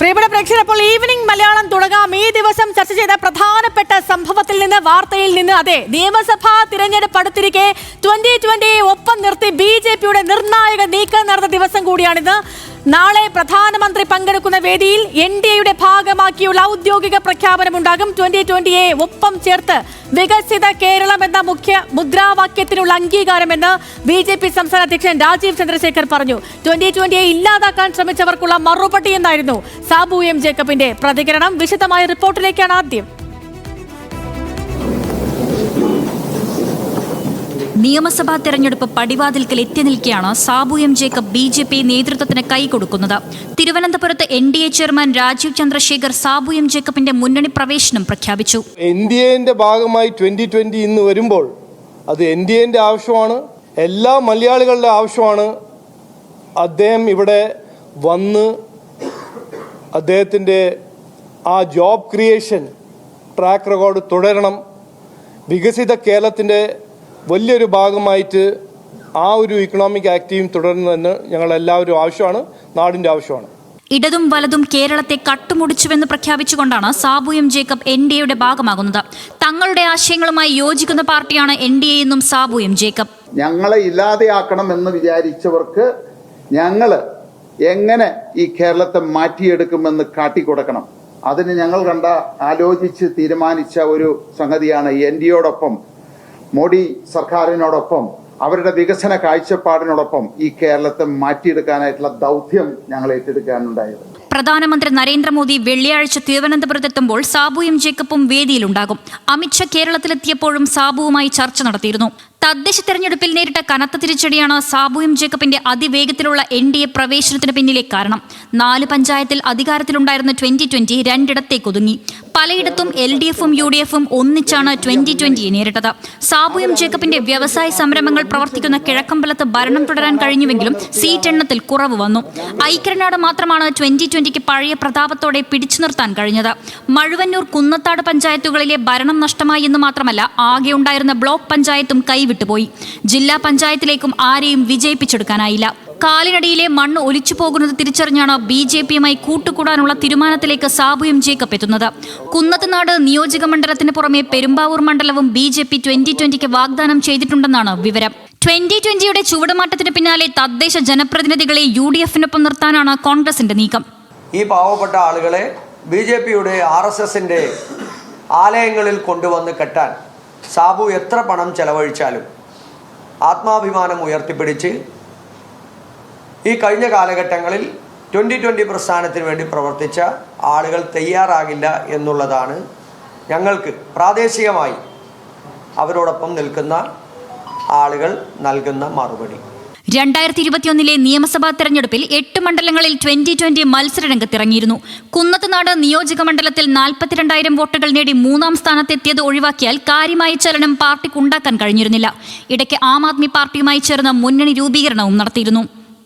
പ്രിയപ്പെട്ട പ്രേക്ഷകർ അപ്പോൾ ഈവനിങ് മലയാളം തുടങ്ങാം. ഈ ദിവസം ചർച്ച ചെയ്ത പ്രധാനപ്പെട്ട സംഭവത്തിൽ നിന്ന് വാർത്തയിൽ നിന്ന് അതെ നിയമസഭാ തിരഞ്ഞെടുപ്പ് അടുത്തിരിക്കെ ട്വന്റി ട്വന്റി ഒപ്പം നിർത്തി ബി ജെ പിയുടെ നിർണായക നീക്കം നടന്ന ദിവസം കൂടിയാണിത് നാളെ പ്രധാനമന്ത്രി പങ്കെടുക്കുന്ന വേദിയിൽ എൻ ഡി എയുടെ ഭാഗമാക്കിയുള്ള ഔദ്യോഗിക പ്രഖ്യാപനമുണ്ടാകും. ട്വന്റി ട്വന്റിയെ ഒപ്പം ചേർത്ത് വികസിത കേരളം എന്ന മുഖ്യ മുദ്രാവാക്യത്തിനുള്ള അംഗീകാരമെന്ന് ബി ജെ പി സംസ്ഥാന അധ്യക്ഷൻ രാജീവ് ചന്ദ്രശേഖർ പറഞ്ഞു. ട്വന്റി ട്വന്റിയെ ഇല്ലാതാക്കാൻ ശ്രമിച്ചവർക്കുള്ള മറുപടി എന്നായിരുന്നു സാബു എം ജേക്കബിന്റെ പ്രതികരണം. വിശദമായ റിപ്പോർട്ടിലേക്കാണ് ആദ്യം. നിയമസഭാ തെരഞ്ഞെടുപ്പ് പടിവാതിൽക്കൽ എത്തി നിൽക്കെയാണ് Sabu M Jacob B J P നേതൃത്വത്തിന് കൈകൊടുക്കുന്നത് തിരുവനന്തപുരത്ത് N D A chairman Rajeev Chandrasekhar Sabu M ജേക്കബിന്റെ മുന്നണി പ്രവേശനം പ്രഖ്യാപിച്ചു. എൻ ഡി എന്റെ ഭാഗമായി ട്വന്റി ട്വന്റി ഇന്ന് വരുമ്പോൾ അത് എൻ ഡി എന്റെ ആവശ്യമാണ് എല്ലാ മലയാളികളുടെ ആവശ്യമാണ്. അദ്ദേഹം ഇവിടെ വന്ന് അദ്ദേഹത്തിന്റെ ആ ജോബ് ക്രിയേഷൻ ട്രാക്ക് റെക്കോർഡ് തുടരണം. വികസിത കേരളത്തിന്റെ വലിയൊരു ഭാഗമായിട്ട് ആ ഒരു ഇക്കണോമിക് ആക്റ്റീവും തുടരുന്നതെന്ന് ഞങ്ങളെല്ലാവരും ആവശ്യമാണ് നാടിന്റെ ആവശ്യമാണ്. ഇടതും വലതും കേരളത്തെ കട്ടുമുടിച്ചുവെന്ന് പ്രഖ്യാപിച്ചുകൊണ്ടാണ് Sabu M Jacob N D എയുടെ ഭാഗമാകുന്നത്. തങ്ങളുടെ ആശയങ്ങളുമായി യോജിക്കുന്ന പാർട്ടിയാണ് എൻ ഡി എ എന്നും സാബു എം ജേക്കബ്. ഞങ്ങളെ ഇല്ലാതെയാക്കണം എന്ന് വിചാരിച്ചവർക്ക് ഞങ്ങൾ എങ്ങനെ ഈ കേരളത്തെ മാറ്റിയെടുക്കുമെന്ന് കാട്ടിക്കൊടുക്കണം. അതിന് ഞങ്ങൾ കണ്ട ആലോചിച്ച് തീരുമാനിച്ച ഒരു സംഗതിയാണ് എൻ ഡിയോടൊപ്പം മോഡി സർക്കാരിനോടൊപ്പം അവരുടെ വികസന കാഴ്ചപ്പാടിനോടൊപ്പം ഈ കേരളത്തെ മാറ്റിയെടുക്കാനായിട്ടുള്ള ദൗത്യം ഞങ്ങൾ ഏറ്റെടുക്കാനുണ്ടായത് പ്രധാനമന്ത്രി നരേന്ദ്രമോദി വെള്ളിയാഴ്ച തിരുവനന്തപുരത്തെത്തുമ്പോൾ സാബുയും ജേക്കബും വേദിയിലുണ്ടാകും. അമിത്ഷാ കേരളത്തിലെത്തിയപ്പോഴും സാബുവുമായി ചർച്ച നടത്തിയിരുന്നു. തദ്ദേശ തെരഞ്ഞെടുപ്പിൽ നേരിട്ട കനത്ത തിരിച്ചടിയാണ് സാബുയും ജേക്കബിന്റെ അതിവേഗത്തിലുള്ള എൻ ഡി എ പ്രവേശനത്തിന് പിന്നിലെ കാരണം. നാല് പഞ്ചായത്തിൽ അധികാരത്തിലുണ്ടായിരുന്ന ട്വന്റി ട്വന്റി രണ്ടിടത്തേക്ക് ഒതുങ്ങി പലയിടത്തും എൽ ഡി എഫും യു ഡി എഫും ഒന്നിച്ചാണ് ട്വന്റി ട്വന്റിയെ നേരിട്ടത്. സാബുയും ജേക്കബിന്റെ വ്യവസായ സംരംഭങ്ങൾ പ്രവർത്തിക്കുന്ന കിഴക്കമ്പലത്ത് ഭരണം തുടരാൻ കഴിഞ്ഞുവെങ്കിലും സീറ്റ് എണ്ണത്തിൽ കുറവ് വന്നു. ഐക്യനാട് മാത്രമാണ് ട്വന്റി ട്വന്റിക്ക് പഴയ പ്രതാപത്തോടെ പിടിച്ചു നിർത്താൻ കഴിഞ്ഞത്. മഴുവന്നൂർ കുന്നത്താട് പഞ്ചായത്തുകളിലെ ഭരണം നഷ്ടമായി എന്ന് മാത്രമല്ല ആകെ ഉണ്ടായിരുന്ന ബ്ലോക്ക് പഞ്ചായത്തും കൈവിട്ടുപോയി. ജില്ലാ പഞ്ചായത്തിലേക്കും ആരെയും വിജയിപ്പിച്ചെടുക്കാനായില്ല. കാലിനടിയിലെ മണ്ണ് ഒലിച്ചു പോകുന്നത് തിരിച്ചറിഞ്ഞാണ് ബി ജെ പിയുമായി കൂട്ടുകൂടാനുള്ള തീരുമാനത്തിലേക്ക് സാബു എം ജേക്കബ് എത്തുന്നത്. കുന്നത്തുനാട് നിയോജക മണ്ഡലത്തിന് പുറമെ പെരുമ്പാവൂർ മണ്ഡലവും ബി ജെ പി ട്വന്റി ട്വന്റിക്ക് വാഗ്ദാനം ചെയ്തിട്ടുണ്ടെന്നാണ് വിവരം. ട്വന്റി ട്വന്റിയുടെ ചുവടുമാറ്റത്തിന് പിന്നാലെ തദ്ദേശ ജനപ്രതിനിധികളെ യു ഡി എഫിനൊപ്പം നിർത്താനാണ് കോൺഗ്രസിന്റെ നീക്കം. ഈ പാവപ്പെട്ട ആളുകളെ ബി ജെ പിയുടെ ആർ എസ് എസിന്റെ ആലയങ്ങളിൽ കൊണ്ടുവന്ന് കെട്ടാൻ സാബു എത്ര പണം ചെലവഴിച്ചാലും ആത്മാഭിമാനം ഉയർത്തിപ്പിടിച്ച് ഈ കഴിഞ്ഞ കാലഘട്ടങ്ങളിൽ ട്വന്റി ട്വന്റി പ്രസ്ഥാനത്തിന് വേണ്ടി പ്രവർത്തിച്ച ആളുകൾ തയ്യാറാകില്ല എന്നുള്ളതാണ് ഞങ്ങൾക്ക് പ്രാദേശികമായി അവരോടൊപ്പം നിൽക്കുന്ന ആളുകൾ നൽകുന്ന മറുപടി. രണ്ടായിരത്തി ഇരുപത്തിയൊന്നിലെ നിയമസഭാ തെരഞ്ഞെടുപ്പിൽ എട്ട് മണ്ഡലങ്ങളിൽ ട്വന്റി ട്വന്റി മത്സരരംഗത്തിറങ്ങിയിരുന്നു. കുന്നത്തുനാട് നിയോജക മണ്ഡലത്തിൽ നാൽപ്പത്തിരണ്ടായിരം വോട്ടുകൾ നേടി മൂന്നാം സ്ഥാനത്തെത്തിയത് ഒഴിവാക്കിയാൽ കാര്യമായ ചലനം പാർട്ടിക്കുണ്ടാക്കാൻ കഴിഞ്ഞിരുന്നില്ല. ഇടയ്ക്ക് ആം ആദ്മി പാർട്ടിയുമായി ചേർന്ന് മുന്നണി രൂപീകരണവും നടത്തിയിരുന്നു.